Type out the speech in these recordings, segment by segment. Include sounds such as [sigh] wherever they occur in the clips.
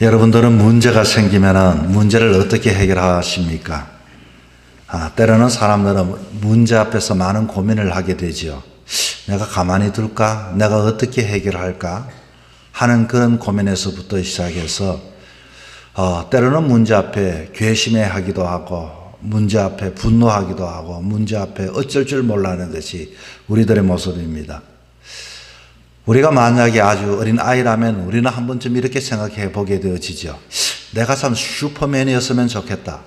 여러분들은 문제가 생기면 문제를 어떻게 해결하십니까? 아, 때로는 사람들은 문제 앞에서 많은 고민을 하게 되지요. 내가 가만히 둘까? 내가 어떻게 해결할까? 하는 그런 고민에서부터 시작해서 어, 때로는 문제 앞에 괘씸해 하기도 하고 문제 앞에 분노하기도 하고 문제 앞에 어쩔 줄 몰라하는 것이 우리들의 모습입니다. 우리가 만약에 아주 어린 아이라면 우리는 한 번쯤 이렇게 생각해 보게 되어지죠. 내가 참 슈퍼맨이었으면 좋겠다.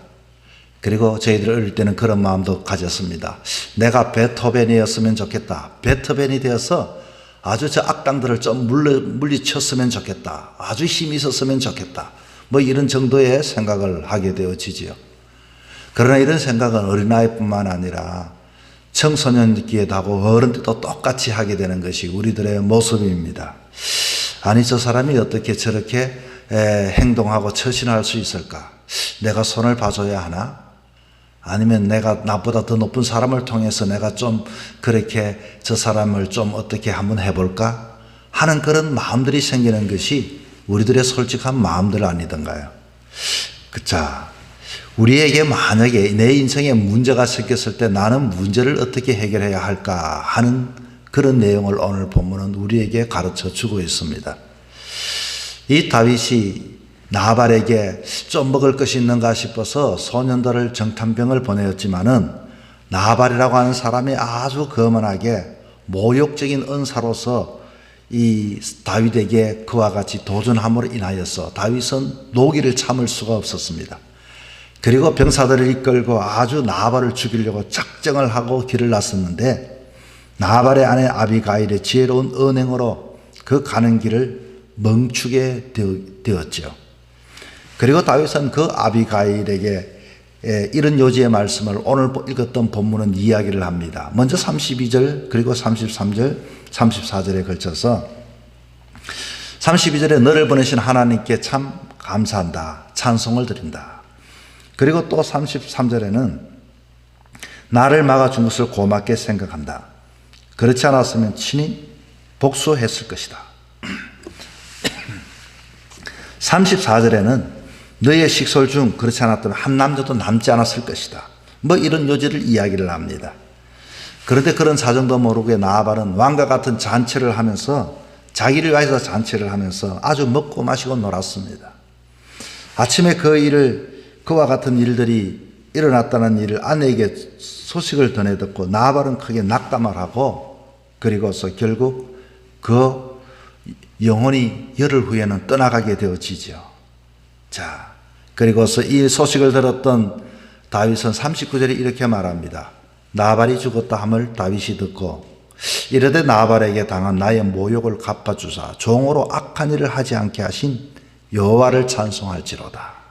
그리고 저희들 어릴 때는 그런 마음도 가졌습니다. 내가 베토벤이었으면 좋겠다. 베토벤이 되어서 아주 저 악당들을 좀 물리, 물리쳤으면 좋겠다. 아주 힘이 있었으면 좋겠다. 뭐 이런 정도의 생각을 하게 되어지지요. 그러나 이런 생각은 어린아이뿐만 아니라 청소년기에도 하고 어른 때도 똑같이 하게 되는 것이 우리들의 모습입니다. 아니 저 사람이 어떻게 저렇게 에, 행동하고 처신할 수 있을까? 내가 손을 봐줘야 하나? 아니면 내가 나보다 더 높은 사람을 통해서 내가 좀 그렇게 저 사람을 좀 어떻게 한번 해볼까? 하는 그런 마음들이 생기는 것이 우리들의 솔직한 마음들 아니던가요? 그자 우리에게 만약에 내 인생에 문제가 생겼을 때 나는 문제를 어떻게 해결해야 할까 하는 그런 내용을 오늘 본문은 우리에게 가르쳐 주고 있습니다. 이 다윗이 나발에게 좀 먹을 것이 있는가 싶어서 소년들을 정탐병을 보내었지만은 나발이라고 하는 사람이 아주 거만하게 모욕적인 은사로서 이 다윗에게 그와 같이 도전함으로 인하여서 다윗은 노기를 참을 수가 없었습니다. 그리고 병사들을 이끌고 아주 나발을 죽이려고 작정을 하고 길을 났었는데 나발의 아내 아비가일의 지혜로운 은행으로 그 가는 길을 멈추게 되었죠. 그리고 다윗은 그 아비가일에게 이런 요지의 말씀을 오늘 읽었던 본문은 이야기를 합니다. 먼저 32절 그리고 33절 34절에 걸쳐서 32절에 너를 보내신 하나님께 참 감사한다. 찬송을 드린다. 그리고 또 33절에는 나를 막아준 것을 고맙게 생각한다. 그렇지 않았으면 친히 복수했을 것이다. [clears throat] 34절에는 너의 식솔 중 그렇지 않았다면 한 남자도 남지 않았을 것이다. 뭐 이런 요지를 이야기를 합니다. 그런데 그런 사정도 모르고 나발은 왕과 같은 잔치를 하면서 자기를 위해서 잔치를 하면서 아주 먹고 마시고 놀았습니다. 아침에 그 일을 그와 같은 일들이 일어났다는 일을 아내에게 소식을 전해 듣고 나발은 크게 낙담을 하고 그리고서 결국 그 영혼이 열흘 후에는 떠나가게 되어지죠. 자, 그리고서 이 소식을 들었던 다윗은 39절에 이렇게 말합니다. 나발이 죽었다 함을 다윗이 듣고 이르되 나발에게 당한 나의 모욕을 갚아주사 종으로 악한 일을 하지 않게 하신 여호와를 찬송할지로다.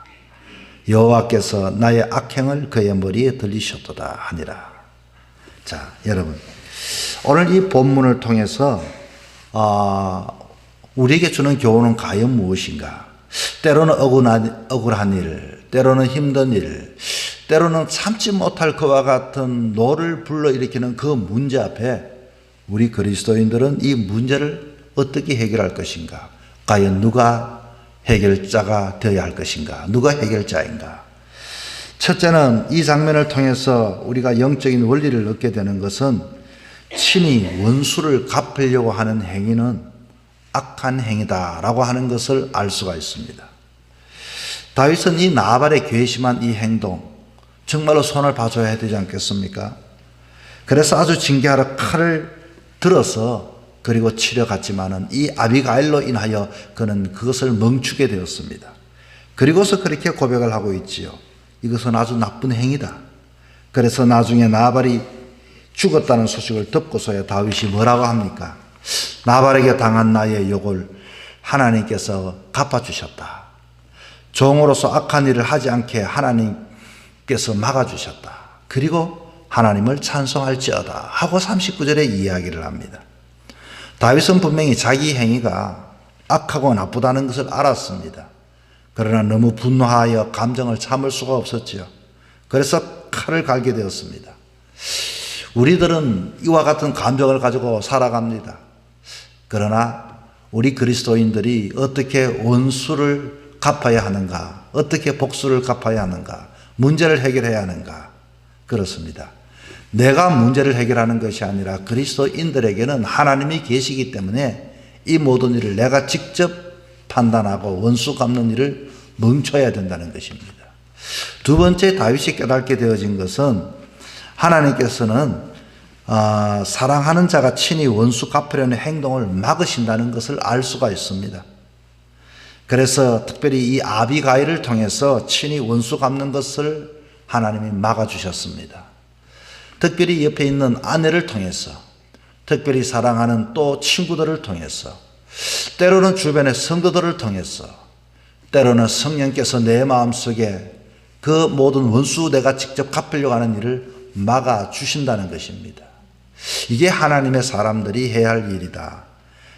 여호와께서 나의 악행을 그의 머리에 들리셨도다 하니라. 자, 여러분 오늘 이 본문을 통해서 어, 우리에게 주는 교훈은 과연 무엇인가? 때로는 억울한, 억울한 일, 때로는 힘든 일, 때로는 참지 못할 그와 같은 노를 불러일으키는 그 문제 앞에 우리 그리스도인들은 이 문제를 어떻게 해결할 것인가? 과연 누가 해결자가 되어야 할 것인가? 누가 해결자인가? 첫째는 이 장면을 통해서 우리가 영적인 원리를 얻게 되는 것은 친히 원수를 갚으려고 하는 행위는 악한 행위다라고 하는 것을 알 수가 있습니다. 다윗은 이 나발의 괘씸한 이 행동 정말로 손을 봐줘야 되지 않겠습니까? 그래서 아주 징계하러 칼을 들어서 그리고 치려갔지만은 이 아비가일로 인하여 그는 그것을 멈추게 되었습니다. 그리고서 그렇게 고백을 하고 있지요. 이것은 아주 나쁜 행위다. 그래서 나중에 나발이 죽었다는 소식을 듣고서야 다윗이 뭐라고 합니까? 나발에게 당한 나의 욕을 하나님께서 갚아주셨다. 종으로서 악한 일을 하지 않게 하나님께서 막아주셨다. 그리고 하나님을 찬송할지어다 하고 39절에 이야기를 합니다. 다윗은 분명히 자기 행위가 악하고 나쁘다는 것을 알았습니다. 그러나 너무 분노하여 감정을 참을 수가 없었지요. 그래서 칼을 갈게 되었습니다. 우리들은 이와 같은 감정을 가지고 살아갑니다. 그러나 우리 그리스도인들이 어떻게 원수를 갚아야 하는가? 어떻게 복수를 갚아야 하는가? 문제를 해결해야 하는가? 그렇습니다. 내가 문제를 해결하는 것이 아니라 그리스도인들에게는 하나님이 계시기 때문에 이 모든 일을 내가 직접 판단하고 원수 갚는 일을 멈춰야 된다는 것입니다. 두 번째 다윗이 깨닫게 되어진 것은 하나님께서는 아, 사랑하는 자가 친히 원수 갚으려는 행동을 막으신다는 것을 알 수가 있습니다. 그래서 특별히 이 아비가일을 통해서 친히 원수 갚는 것을 하나님이 막아주셨습니다. 특별히 옆에 있는 아내를 통해서, 특별히 사랑하는 또 친구들을 통해서, 때로는 주변의 성도들을 통해서, 때로는 성령께서 내 마음속에 그 모든 원수 내가 직접 갚으려고 하는 일을 막아 주신다는 것입니다. 이게 하나님의 사람들이 해야 할 일이다.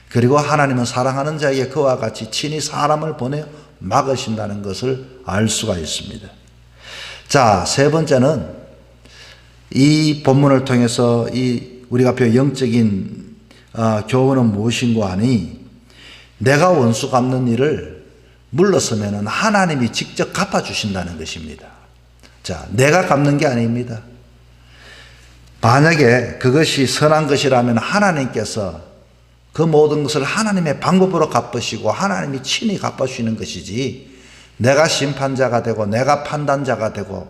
그리고 하나님은 사랑하는 자에게 그와 같이 친히 사람을 보내 막으신다는 것을 알 수가 있습니다. 자, 세 번째는 이 본문을 통해서 이 우리가 배 영적인 어, 교훈은 무엇인가 하니 내가 원수 갚는 일을 물러서면은 하나님이 직접 갚아 주신다는 것입니다. 자, 내가 갚는 게 아닙니다. 만약에 그것이 선한 것이라면 하나님께서 그 모든 것을 하나님의 방법으로 갚으시고 하나님이 친히 갚아주시는 것이지 내가 심판자가 되고 내가 판단자가 되고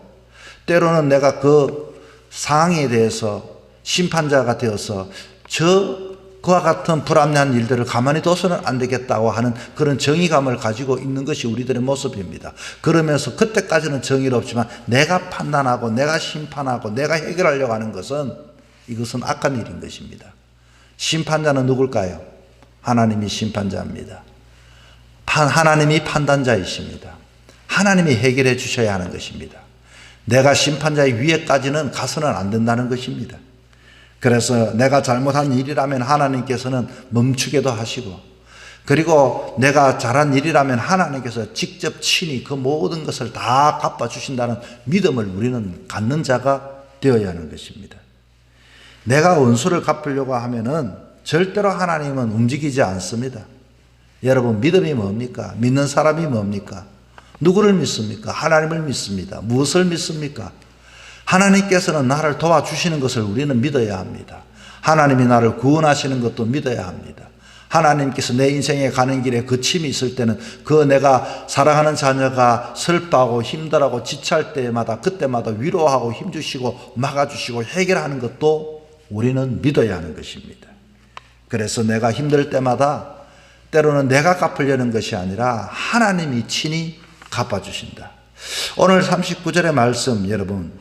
때로는 내가 그 상황에 대해서 심판자가 되어서 저 그와 같은 불합리한 일들을 가만히 둬서는 안 되겠다고 하는 그런 정의감을 가지고 있는 것이 우리들의 모습입니다. 그러면서 그때까지는 정의롭지만 내가 판단하고 내가 심판하고 내가 해결하려고 하는 것은 이것은 악한 일인 것입니다. 심판자는 누굴까요? 하나님이 심판자입니다. 하나님이 판단자이십니다. 하나님이 해결해 주셔야 하는 것입니다. 내가 심판자의 위에까지는 가서는 안 된다는 것입니다. 그래서 내가 잘못한 일이라면 하나님께서는 멈추게도 하시고 그리고 내가 잘한 일이라면 하나님께서 직접 친히 그 모든 것을 다 갚아주신다는 믿음을 우리는 갖는 자가 되어야 하는 것입니다. 내가 원수를 갚으려고 하면은 절대로 하나님은 움직이지 않습니다. 여러분, 믿음이 뭡니까? 믿는 사람이 뭡니까? 누구를 믿습니까? 하나님을 믿습니다. 무엇을 믿습니까? 하나님께서는 나를 도와주시는 것을 우리는 믿어야 합니다. 하나님이 나를 구원하시는 것도 믿어야 합니다. 하나님께서 내 인생에 가는 길에 거침이 있을 때는 그 내가 사랑하는 자녀가 슬퍼하고 힘들하고 지칠 때마다 그때마다 위로하고 힘주시고 막아주시고 해결하는 것도 우리는 믿어야 하는 것입니다. 그래서 내가 힘들 때마다 때로는 내가 갚으려는 것이 아니라 하나님이 친히 갚아주신다. 오늘 39절의 말씀 여러분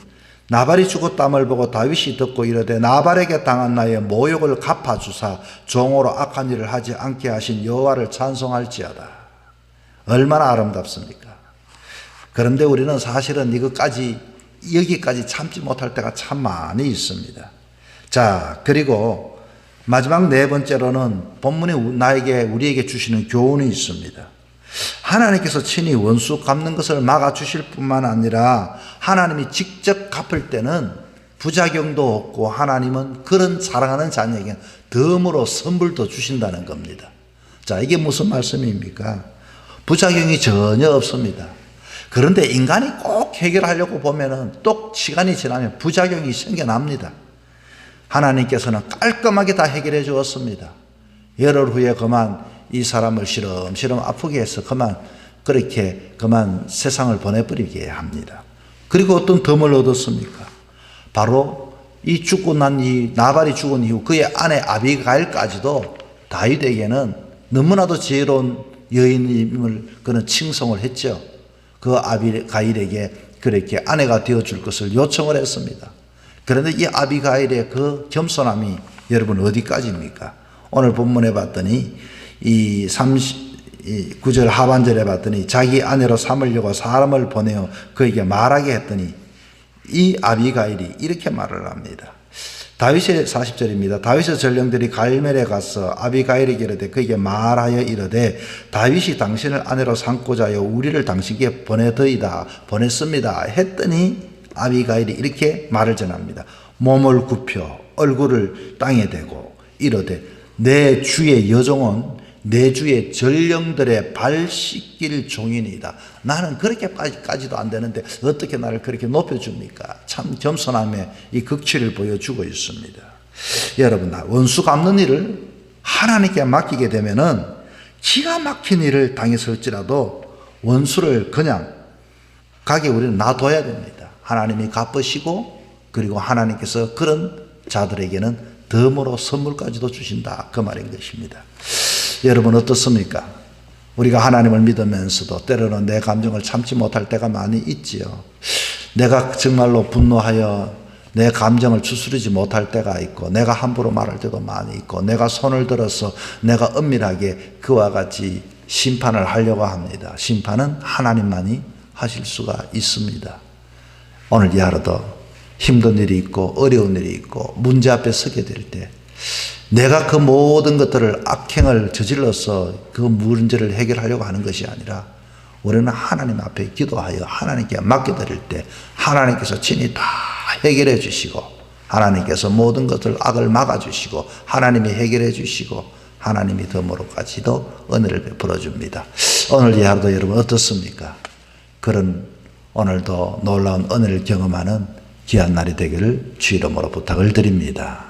나발이 죽었담을 보고 다윗이 듣고 이르되 나발에게 당한 나의 모욕을 갚아주사 종으로 악한 일을 하지 않게 하신 여호와를 찬송할지어다. 얼마나 아름답습니까? 그런데 우리는 사실은 이것까지 여기까지 참지 못할 때가 참 많이 있습니다. 자, 그리고 마지막 네 번째로는 본문이 나에게 우리에게 주시는 교훈이 있습니다. 하나님께서 친히 원수 갚는 것을 막아 주실 뿐만 아니라 하나님이 직접 갚을 때는 부작용도 없고 하나님은 그런 사랑하는 자녀에게 덤으로 선물도 주신다는 겁니다. 자, 이게 무슨 말씀입니까? 부작용이 전혀 없습니다. 그런데 인간이 꼭 해결하려고 보면은 또 시간이 지나면 부작용이 생겨납니다. 하나님께서는 깔끔하게 다 해결해 주었습니다. 열흘 후에 그만 이 사람을 시름시름 아프게 해서 그만 그렇게 그만 세상을 보내버리게 합니다. 그리고 어떤 덤을 얻었습니까? 바로 이 죽고 난 이 나발이 죽은 이후 그의 아내 아비가일까지도 다윗에게는 너무나도 지혜로운 여인임을 그는 칭송을 했죠. 그 아비가일에게 그렇게 아내가 되어줄 것을 요청을 했습니다. 그런데 이 아비가일의 그 겸손함이 여러분 어디까지입니까? 오늘 본문에 봤더니 이 39절 하반절에 봤더니 자기 아내로 삼으려고 사람을 보내어 그에게 말하게 했더니 이 아비가일이 이렇게 말을 합니다. 다윗의 40절입니다. 다윗의 전령들이 갈멜에 가서 아비가일에게 이르되 그에게 말하여 이르되 다윗이 당신을 아내로 삼고자 하여 우리를 당신께 보내더이다 보냈습니다 했더니 아비가일이 이렇게 말을 전합니다. 몸을 굽혀 얼굴을 땅에 대고 이르되 내 주의 여종은 내주의 전령들의 발 씻길 종인이다. 나는 그렇게까지도 안 되는데 어떻게 나를 그렇게 높여줍니까? 참 겸손함의 이 극치를 보여주고 있습니다. 여러분, 원수 갚는 일을 하나님께 맡기게 되면은 기가 막힌 일을 당했을지라도 원수를 그냥 가게 우리는 놔둬야 됩니다. 하나님이 갚으시고 그리고 하나님께서 그런 자들에게는 덤으로 선물까지도 주신다. 그 말인 것입니다. 여러분 어떻습니까? 우리가 하나님을 믿으면서도 때로는 내 감정을 참지 못할 때가 많이 있지요. 내가 정말로 분노하여 내 감정을 추스르지 못할 때가 있고 내가 함부로 말할 때도 많이 있고 내가 손을 들어서 내가 은밀하게 그와 같이 심판을 하려고 합니다. 심판은 하나님만이 하실 수가 있습니다. 오늘 이 하루도 힘든 일이 있고 어려운 일이 있고 문제 앞에 서게 될 때 내가 그 모든 것들을 악행을 저질러서 그 문제를 해결하려고 하는 것이 아니라 우리는 하나님 앞에 기도하여 하나님께 맡겨드릴 때 하나님께서 친히 다 해결해 주시고 하나님께서 모든 것을 악을 막아주시고 하나님이 해결해 주시고 하나님이 덤으로까지도 은혜를 베풀어 줍니다. 오늘 이 하루도 여러분 어떻습니까? 그런 오늘도 놀라운 은혜를 경험하는 귀한 날이 되기를 주 이름으로 부탁을 드립니다.